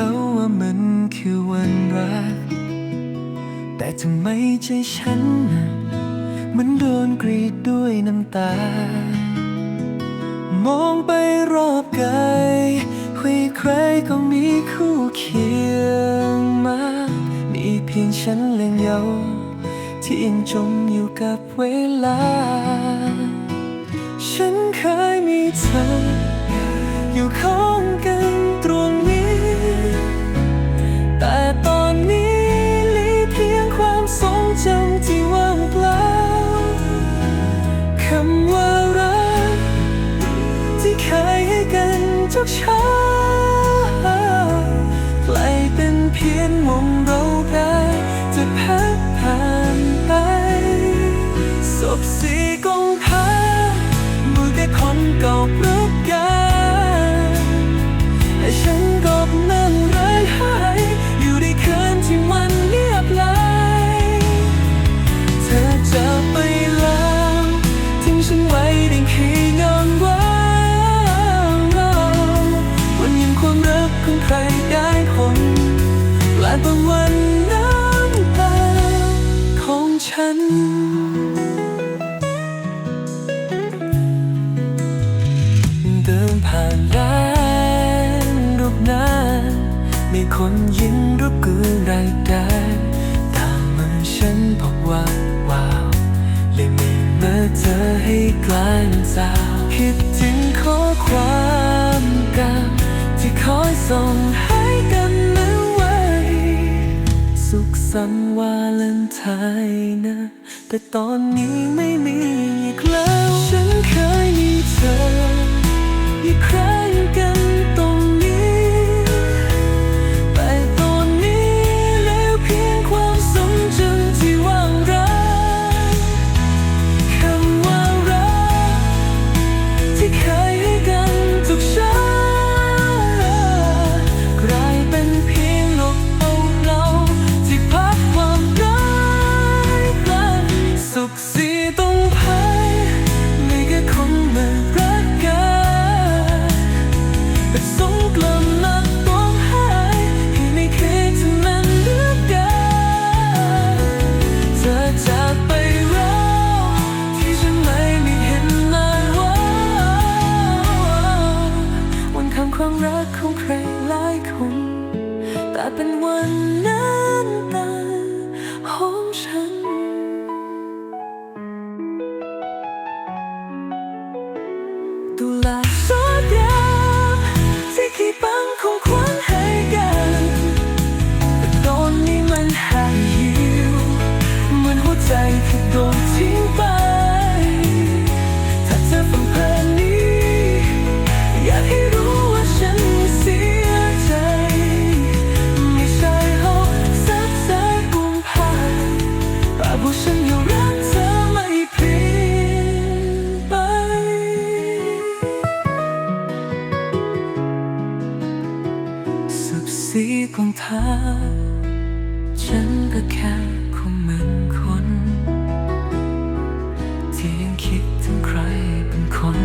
เขาว่ามันคือวันรัก แต่ทำไมใจฉันน่ะมันโดนกรีดด้วยน้ำตา มองไปรอบกายคุยใครก็มีคู่เคียงมามีเพียงฉันเล่งเยาที่ยังจมอยู่กับเวลา ฉันเคยมีเธอ อยู่ข้างกันตรง ก่าปรึกกันแต่ฉันก็นั่งไร้หายอยู่ในคืนที่มันเงียบไหลเธอจะไปแล้วทิ้งฉันไว้ได้แค่เงาว่างวันยังความรักของใครได้ผลแปลบางวันน้ำตาของฉัน ให้กลายเป็นสาวคิดถึงข้อความเก่าที่คอยส่งให้กันนั้นไว้ สุขสันต์วาเลนไทน์นะ แต่ตอนนี้ไม่มีอีกแล้ว แต่เสีของเธอ ฉันก็แค่คงเหมือนคน ที่ยังคิดถึงใครเป็นคน